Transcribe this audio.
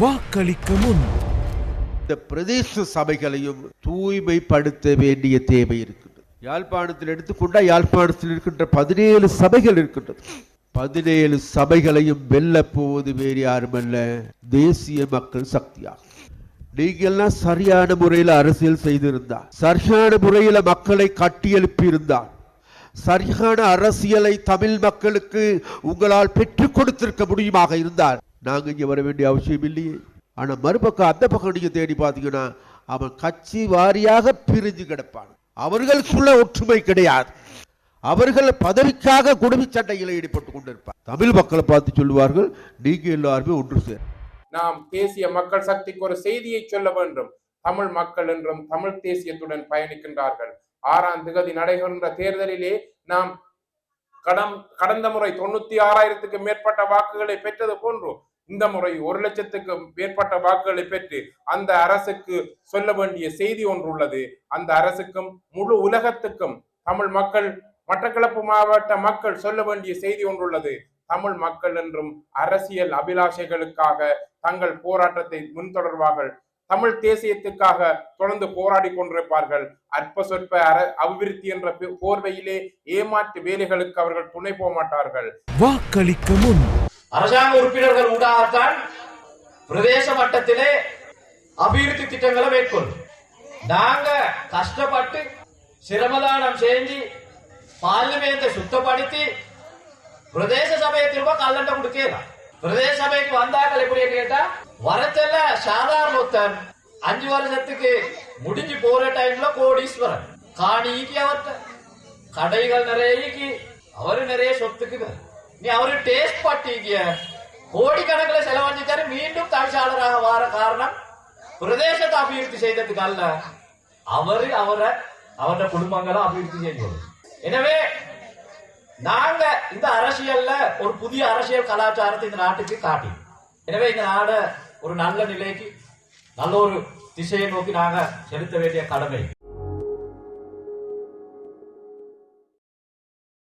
வாக்களிக்க முன். இந்த பிரதேச சபைகளையும் தூய்மைப்படுத்த வேண்டிய தேவை இருக்கின்றது. யாழ்ப்பாணத்தில் எடுத்துக்கொண்டால் யாழ்ப்பாணத்தில் இருக்கின்ற பதினேழு சபைகள் இருக்கின்றது. பதினேழு சபைகளையும் வெல்ல போவது வேறு யாருமல்ல தேசிய மக்கள் சக்தியாகும் நீங்கள்லாம் சரியான முறையில் அரசியல் செய்திருந்தால் சரியான முறையில் மக்களை கட்டியெழுப்பி இருந்தால் சரியான அரசியலை தமிழ் மக்களுக்கு உங்களால் பெற்றுக் கொடுத்திருக்க முடியுமாக இருந்தால் நாங்கள் இங்கே வர வேண்டிய அவசியம் இல்லையே. ஆனா மறுபக்கம் அந்த பக்கம் நீங்கள் தேடி பார்த்தீங்கன்னா அவன் கட்சி வாரியாக பிரிஞ்சு கிடப்பான். அவர்களுக்குள்ள ஒற்றுமை கிடையாது. அவர்கள் பதவிக்காக குடும்ப சண்டையில் ஈடுபட்டு கொண்டிருப்பார். தமிழ் மக்களை பார்த்து சொல்லுவார்கள் நீங்க எல்லாருமே ஒன்று சேர் நாம் தேசிய மக்கள் சக்திக்கு ஒரு செய்தியை சொல்ல வேண்டும். தமிழ் மக்கள் என்றும் தமிழ் தேசியத்துடன் பயணிக்கின்றார்கள். ஆறாம் திகதி நடைபெறுகின்ற தேர்தலிலே நாம் கடம் கடந்த முறை தொண்ணூத்தி ஆறாயிரத்துக்கு மேற்பட்ட வாக்குகளை பெற்றது போன்றும் இந்த முறை ஒரு லட்சத்துக்கு மேற்பட்ட வாக்குகளை பெற்று அந்த அரசுக்கு சொல்ல வேண்டிய செய்தி ஒன்று உள்ளது. அந்த அரசுக்கும் முழு உலகத்துக்கும் தமிழ் மக்கள் மட்டக்களப்பு மாவட்ட மக்கள் சொல்ல வேண்டிய செய்தி ஒன்றுள்ளது தமிழ் மக்கள் என்றும் அரசியல் அபிலாஷைகளுக்காக தங்கள் போராட்டத்தை முன்தொடர்வார்கள். தமிழ் தேசியத்துக்காக தொடர்ந்து போராடி கொண்டிருப்பார்கள். அற்ப சொற்ப அர அபிவிருத்தி என்ற போர்வையிலே ஏமாற்று வேலைகளுக்கு அவர்கள் துணை போக மாட்டார்கள் வாக்களிக்க முன். அரசாங்க உறுப்பினர்கள் ஊடாகத்தான் பிரதேச மட்டத்திலே அபிவிருத்தி திட்டங்களை மேற்கொள்ளும். நாங்க கஷ்டப்பட்டு சிரமதானம் செஞ்சு பார்லிமெண்ட்டை சுத்தப்படுத்தி பிரதேச சபையை திரும்ப கல்லண்ட கொடுக்கலாம் பிரதேச சபைக்கு வந்தாக்கள் எப்படி கேட்டா வரத்தில் சாதாரண ஒருத்தர் அஞ்சு வருஷத்துக்கு முடிஞ்சு போற டைம்ல கோடீஸ்வரன். காணிக்கு அவர்கிட்ட. கடைகள் நிறையக்கு அவரு நிறைய சொத்துக்கு நீ அவரு டேஸ்ட் பட்டீங்க கோடிக்கணக்கில் செலவழிச்சாரு மீண்டும் தவிசாளராக வார காரணம் பிரதேசத்தை அபிவிருத்தி செய்ததுக்கு அல்ல. அவரு அவரை அவருடைய குடும்பங்களை அபிவிருத்தி செய்யணும் எனவே நாங்க இந்த அரசியல்ல ஒரு புதிய அரசியல் கலாச்சாரத்தை இந்த நாட்டுக்கு காட்டி. எனவே இந்த நாட ஒரு நல்ல நிலைக்கு நல்ல ஒரு திசையை நோக்கி நாங்க செலுத்த வேண்டிய கடமை.